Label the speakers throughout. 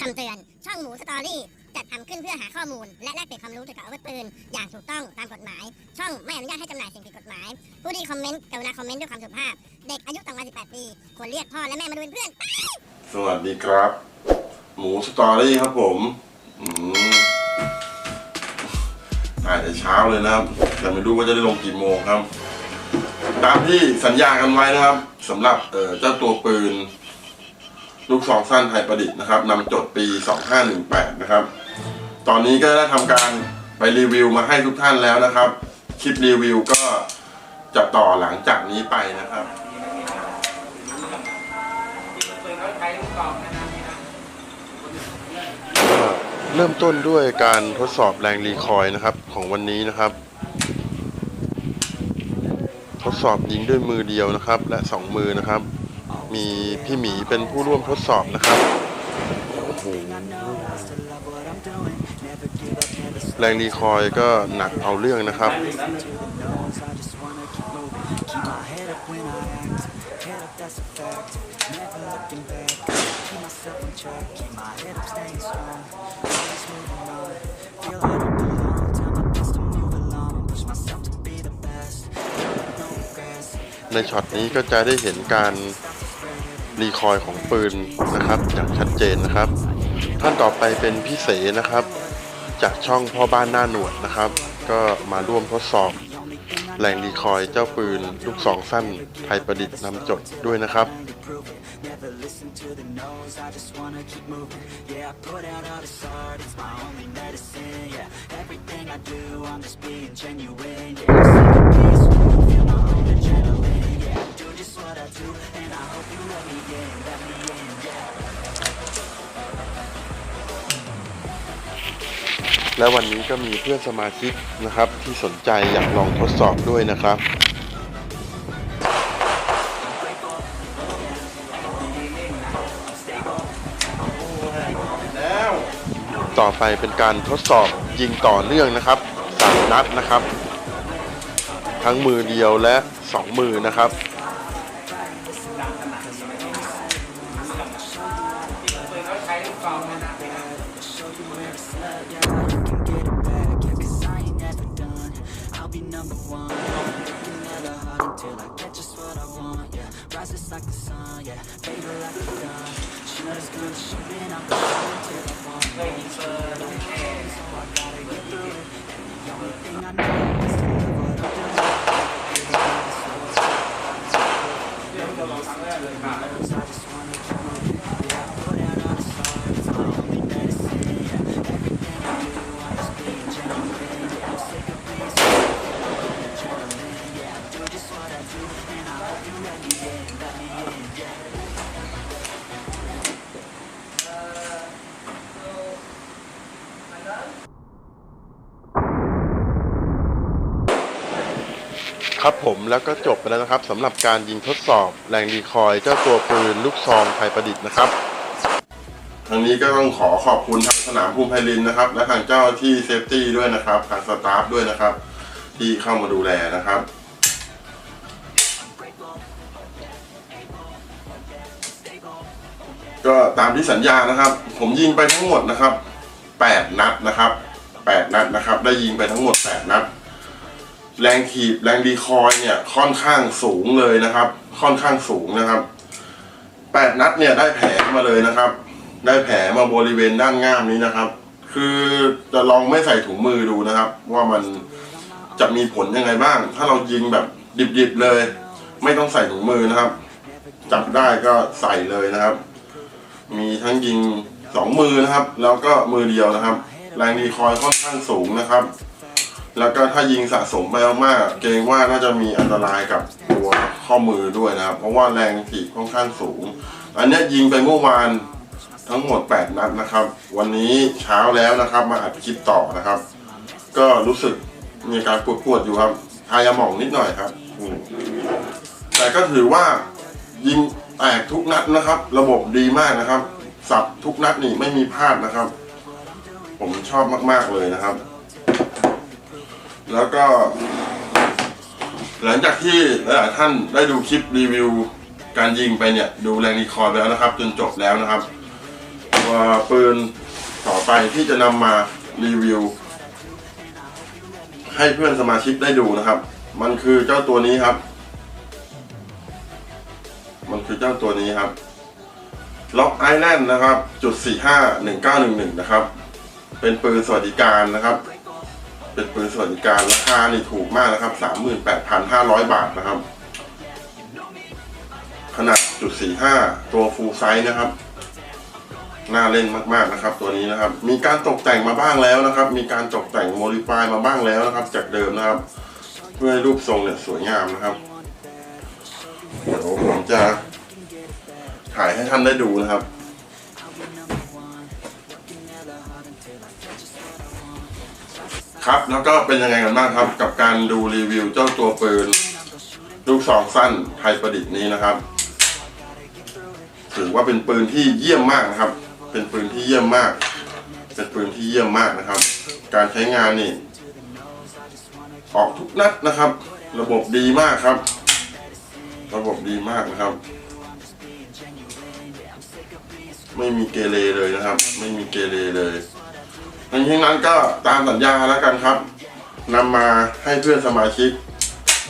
Speaker 1: คำเตือน ช่องหมูสตอรี่ จัดทำขึ้นเพื่อหาข้อมูล และแลกเปลี่ยนความรู้เกี่ยวกับอาวุธปืน อย่างถูกต้องตามกฎหมาย ช่องไม่อนุญาตให้จำหน่ายสิ่งผิดกฎหมาย ผู้ที่คอมเมนต์กรุณาคอมเมนต์ด้วยความสุภาพ เด็กอายุต่ำกว่า18 ปี ควรเรียกพ่อและแม่มาดูเป็นเพื่อน
Speaker 2: สวัสดีครับ หมูสตอรี่ครับผมอืมถ่ายแต่เช้าเลยนะครับ แต่ไม่รู้ว่าจะได้ลงกี่โมงครับ ตามที่สัญญากันไว้นะครับสำหรับเอ่อเจ้าตัวปืน ลูกซองสั้นไทยประดิษฐ์นะครับนำจดปี 2518 นะครับ ตอนนี้ก็ได้ทำการไปรีวิวมาให้ทุกท่านแล้วนะครับ คลิปรีวิวก็จะต่อหลังจากนี้ไปนะครับเริ่มต้นด้วยการทดสอบแรงรีคอยนะครับของวันนี้นะครับ ทดสอบยิงด้วยมือเดียวนะครับ และสองมือนะครับ มีพี่หมีเป็นผู้ร่วมทดสอบนะครับโอ้โหแรงรีคอยก็หนักเอาเรื่องนะครับ ในช็อตนี้ก็จะได้เห็นการ รีคอยของปืนนะครับ อย่างชัดเจนนะครับ ท่านต่อไปเป็นพี่เสนะครับ จากช่องพ่อบ้านหน้าหนวดนะครับ ก็มาร่วมทดสอบ แหล่งรีคอยเจ้าปืนลูกสองสั้นไทยประดิษฐ์นำจดด้วยนะครับ และวันนี้ก็มีเพื่อนสมาชิกนะครับ ที่สนใจอยากลองทดสอบด้วยนะครับต่อไปเป็นการทดสอบยิงต่อเนื่องนะครับสามนัดนะครับ ทั้งมือเดียวและสองมือนะครับ
Speaker 3: want, yeah Rises like the sun, yeah, fatal like the dawn Shooters gonna shoot and I'm gonna until I fall So I gotta get through it. And the only thing I know is to
Speaker 2: ครับผมแล้วก็จบไปแล้วนะครับสำหรับการยิงทดสอบแรงรีคอยเจ้าตัวปืนลูกซองไทยประดิษฐ์นะครับทางนี้ก็ต้องขอขอบคุณทางสนามภูมิไพรินนะครับ และทางเจ้าที่เซฟตี้ด้วยนะครับทางสตาฟด้วยนะครับ ที่เข้ามาดูแลนะครับก็ตามที่สัญญานะครับ ผมยิงไปทั้งหมดนะครับ 8 นัดนะครับ 8 นัดนะครับ ได้ยิงไปทั้งหมด 8 นัด แรงขีบแรงดีคอยเนี่ยค่อนข้างสูงเลยนะครับ ค่อนข้างสูงนะครับแปดนัดเนี่ยได้แผลมาเลยนะครับ ได้แผลมาบริเวณด้านง่ามนี้นะครับ คือจะลองไม่ใส่ถุงมือดูนะครับ ว่ามันจะมีผลยังไงบ้าง ถ้าเรายิงแบบดิบๆเลย ไม่ต้องใส่ถุงมือนะครับ จับได้ก็ใส่เลยนะครับ มีทั้งยิงสองมือนะครับ แล้วก็มือเดียวนะครับ แรงดีคอยค่อนข้างสูงนะครับ แล้วก็ถ้ายิงสะสมไปมากๆเกรงว่าน่าจะมีอันตรายกับตัวข้อมือด้วยนะครับ เพราะว่าแรงถีบค่อนข้างสูง อันนี้ยิงไปเมื่อวานทั้งหมด 8 นัดนะครับ วันนี้เช้าแล้วนะครับ มาอัดคลิปต่อนะครับ ก็รู้สึกมีการปวดๆอยู่ครับทายาหมองนิดหน่อยครับแต่ก็ถือว่ายิงแตกทุกนัดนะครับ ระบบดีมากนะครับ สับทุกนัดนี่ไม่มีพลาดนะครับ ผมชอบมากๆเลยนะครับ แล้วก็ หลังจากที่หลายๆท่านได้ดูคลิปรีวิว การยิงไปเนี่ย ดูแรงรีคอร์ดไปแล้วนะครับ จนจบแล้วนะครับก็อปืนต่อไปที่จะนำมารีวิว ให้เพื่อนสมาชิกได้ดูนะครับ มันคือเจ้าตัวนี้ครับ มันคือเจ้าตัวนี้ครับล็อกไอแลนด์นะครับ จุดสี่ห้าหนึ่งเก้าหนึ่งหนึ่งนะครับ เป็นปืนสวัสดิการนะครับ เป็นปืนสวัสดิการราคานี่ถูกมากนะครับสามหมื่นแปดพันห้าร้อยบาทนะครับ ขนาดจุดสี่ห้าตัวฟูลไซส์นะครับ น่าเล่นมากๆนะครับ ตัวนี้นะครับ มีการตกแต่งมาบ้างแล้วนะครับ มีการตกแต่งโมดิฟายมาบ้างแล้วนะครับ จากเดิมนะครับ เพื่อให้รูปทรงเนี่ยสวยงามนะครับเดี๋ยวผมจะถ่ายให้ท่านได้ดูนะครับ ครับ แล้วก็เป็นยังไงกันบ้างครับ กับการดูรีวิวเจ้าตัวปืน ลูกซองสั้นไทยประดิษฐ์นี้นะครับ ถือว่าเป็นปืนที่เยี่ยมมากนะครับ เป็นปืนที่เยี่ยมมาก เป็นปืนที่เยี่ยมมากนะครับ การใช้งานนี่ ออกทุกนัดนะครับ ระบบดีมากครับ ระบบดีมากนะครับ ไม่มีเกเรเลยนะครับ ไม่มีเกเรเลย ทั้งนี้นั้นก็ตามสัญญาแล้วกันครับนำมาให้เพื่อนสมาชิก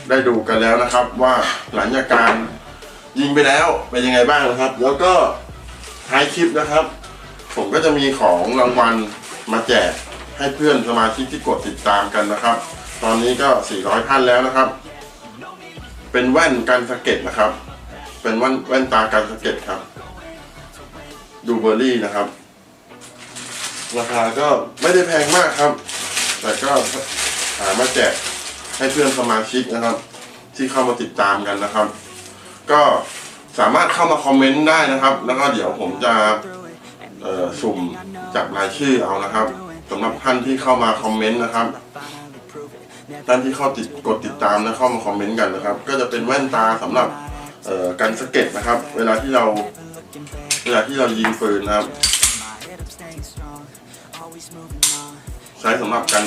Speaker 2: ได้ดูกันแล้วนะครับ ว่าหลังจากการยิงไปแล้วเป็นยังไงบ้างนะครับ แล้วก็ท้ายคลิปนะครับ ผมก็จะมีของรางวัลมาแจกให้เพื่อนสมาชิกที่กดติดตามกันนะครับ ตอนนี้ก็ 400ท่านแล้วนะครับ เป็นแว่นกันสะเก็ดนะครับ เป็นแว่นแว่นตากันสะเก็ดครับ ดูเบอร์รี่นะครับ ราคาก็ไม่ได้แพงมากครับ แต่ก็หามาแจกให้เพื่อนสมาชิกนะครับ ที่เข้ามาติดตามกันนะครับ ก็สามารถเข้ามาคอมเมนต์ได้นะครับ แล้วก็เดี๋ยวผมจะสุ่มจับรายชื่อเอานะครับสำหรับท่านที่เข้ามาคอมเมนต์นะครับท่านที่เข้าติดกดติดตามและเข้ามาคอมเมนต์กันนะครับ ก็จะเป็นแว่นตาสำหรับกันสเก็ดนะครับ เวลาที่เรา เวลาที่เรายิงปืนนะครับ ใช้สำหรับการ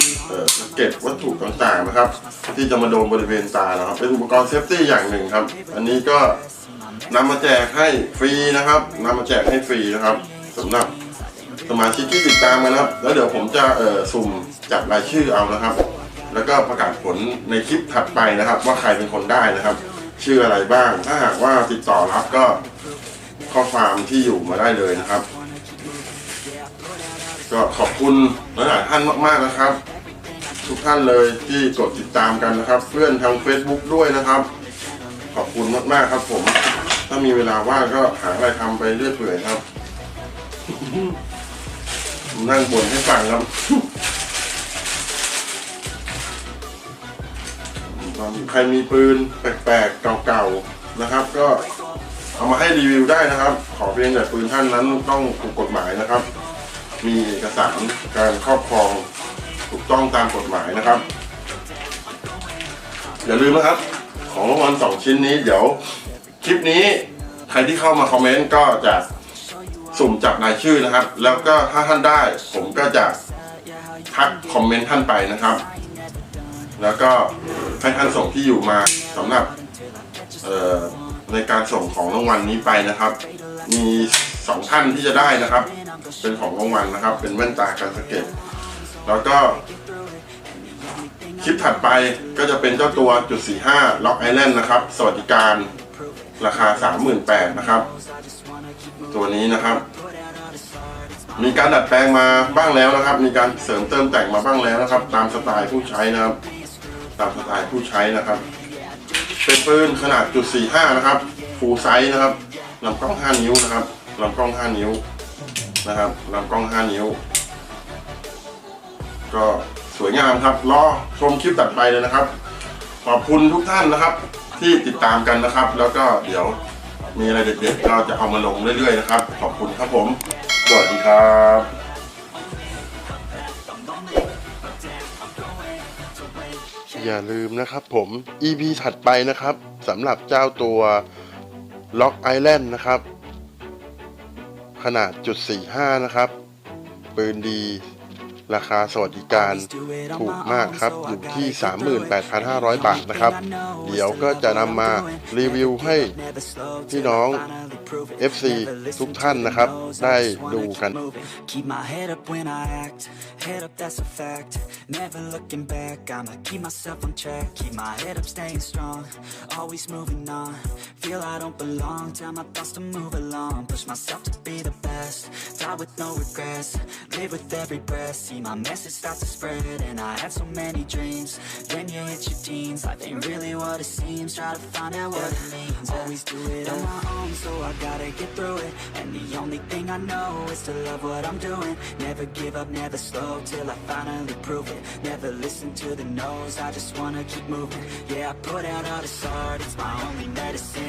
Speaker 2: เก็บวัตถุต่างๆนะครับ ที่จะมาโดนบริเวณตานะครับ เป็นอุปกรณ์เซฟตี้อย่างหนึ่งครับ อันนี้ก็นำมาแจกให้ฟรีนะครับนำมาแจกให้ฟรีนะครับสำหรับสมาชิกที่ติดตามนนะครับ แล้วเดี๋ยวผมจะเอ่อสุ่มจับรายชื่อเอานะครับ แล้วก็ประกาศผลในคลิปถัดไปนะครับ ว่าใครเป็นคนได้นะครับ ชื่ออะไรบ้าง ถ้าหากว่าติดต่อรับก็ข้อความที่อยู่มาได้เลยนะครับ ก็ขอบคุณหลายๆท่านมากๆนะครับ ทุกท่านเลยที่กดติดตามกันนะครับ เพื่อนทาง Facebook ด้วยนะครับ ขอบคุณมากๆครับ ผม ถ้ามีเวลาว่างก็หาอะไรทำไปเรื่อยเปื่อยครับ นั่งบ่นให้ฟังครับใครมีปืนแปลกๆเก่าๆนะครับ ก็เอามาให้รีวิวได้นะครับ ขอเพียงแต่ปืนท่านนั้นต้องถูกกฎหมายนะครับ มีเอกสารการครอบครองถูกต้องตามกฎหมายนะครับ อย่าลืมนะครับ ของรางวัลสองชิ้นนี้ เดี๋ยวคลิปนี้ใครที่เข้ามาคอมเมนต์ก็จะสุ่มจับรายชื่อนะครับ แล้วก็ถ้าท่านได้ผมก็จะทักคอมเมนต์ท่านไปนะครับ แล้วก็ให้ท่านส่งที่อยู่มาสำหรับเอ่อในการส่งของรางวัลนี้ไปนะครับ มีสองท่านที่จะได้นะครับ เป็นของรางวัลนะครับ เป็นแว่นตาการสะเก็ตแล้วก็คลิปถัดไปก็จะเป็นเจ้าตัวจุด45ล็อกไอแลนด์นะครับ สวัสดิการราคา 38,000นะครับ ตัวนี้นะครับ มีการดัดแปลงมาบ้างแล้วนะครับ มีการเสริมเติมแต่งมาบ้างแล้วนะครับ ตามสไตล์ผู้ใช้นะครับ ตามสไตล์ผู้ใช้นะครับ เป็นปืนขนาดจุด45นะครับฟูลไซส์นะครับลำกล้อง 5 นิ้วนะครับลำกล้อง 5 นิ้ว นะครับลำกล้อง 5 นิ้ว ก็สวยงามครับรอชมคลิปตัดไปเลยนะครับ ขอบคุณทุกท่านนะครับ ที่ติดตามกันนะครับ แล้วก็เดี๋ยวมีอะไรเด็ดๆก็จะเอามาลงเรื่อยๆนะครับ ขอบคุณครับผม สวัสดีครับอย่าลืมนะครับผม EP ถัดไปนะครับสำหรับเจ้าตัว Lock Island นะครับ ขนาดจุด45นะครับ ปืนดี ราคาสวัสดิการถูกมากครับอยู่ที่ 38,500 บาทนะครับ เดี๋ยวก็จะนำมารีวิวให้พี่น้อง FC ทุกท่านนะครับ ได้ดูกัน
Speaker 3: Keep my head up when I act, head up that's a fact. Never looking back, I'ma keep myself on track. Keep my head up, staying strong, always moving on. Feel I don't belong, tell my thoughts to move along. Push myself to be the best, die with no regrets. Live with every breath, my message starts to spread. And I had so many dreams. Then you hit your teens, life ain't really what it seems. Try to find out what it means. Always do it on my own, so I gotta get through it. And the only thing I know is to love what I'm doing. Never give up, never slow till I finally prove it. Never listen to the no's, I just wanna keep moving. Yeah, I put out all this art, it's my only medicine.